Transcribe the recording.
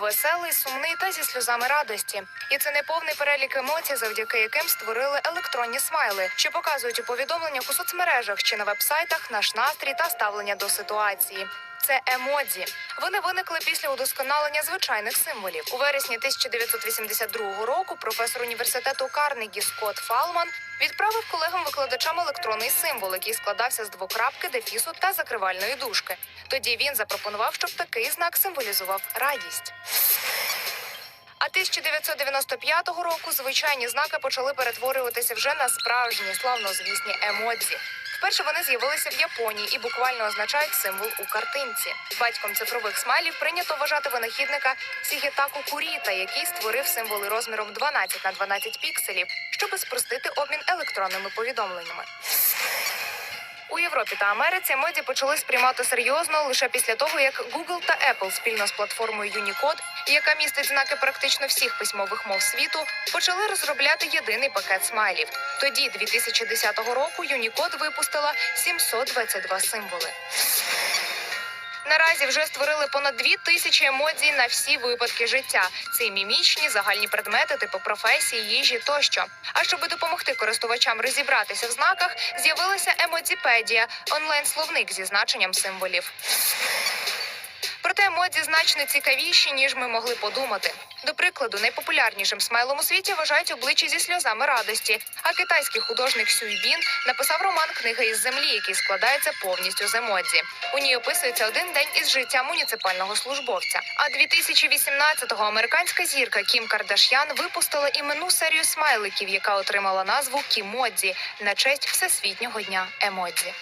веселий, сумний та зі сльозами радості. І це не повний перелік емоцій, завдяки яким створили електронні смайли, що показують у повідомленнях у соцмережах чи на вебсайтах наш настрій та ставлення до ситуації. Це емодзі. Вони виникли після удосконалення звичайних символів. У вересні 1982 року професор університету Карнегі Скотт Фалман відправив колегам-викладачам електронний символ, який складався з двокрапки, дефісу та закривальної дужки. Тоді він запропонував, щоб такий знак символізував радість. А 1995 року звичайні знаки почали перетворюватися вже на справжні славнозвісні емодзі. Вперше вони з'явилися в Японії і буквально означають символ у картинці. Батьком цифрових смайлів прийнято вважати винахідника Сігітаку Куріта, який створив символи розміром 12 на 12 пікселів, щоб спростити обмін електронними повідомленнями. У Європі та Америці меді почали сприймати серйозно лише після того, як Google та Apple спільно з платформою Unicode, яка містить знаки практично всіх письмових мов світу, почали розробляти єдиний пакет смайлів. Тоді, 2010 року, Unicode випустила 722 символи. Наразі вже створили понад дві тисячі емодзій на всі випадки життя. Це і мімічні, загальні предмети, типу професії, їжі тощо. А щоб допомогти користувачам розібратися в знаках, з'явилася емодзіпедія онлайн-словник зі значенням символів. Проте емодзі значно цікавіші, ніж ми могли подумати. До прикладу, найпопулярнішим смайлом у світі вважають обличчя зі сльозами радості. А китайський художник Сюйбін написав роман Книга із землі, який складається повністю з емодзі. У ній описується один день із життя муніципального службовця. А 2018-го американська зірка Кім Кардаш'ян випустила іменну серію смайликів, яка отримала назву Кімодзі на честь всесвітнього дня емодзі.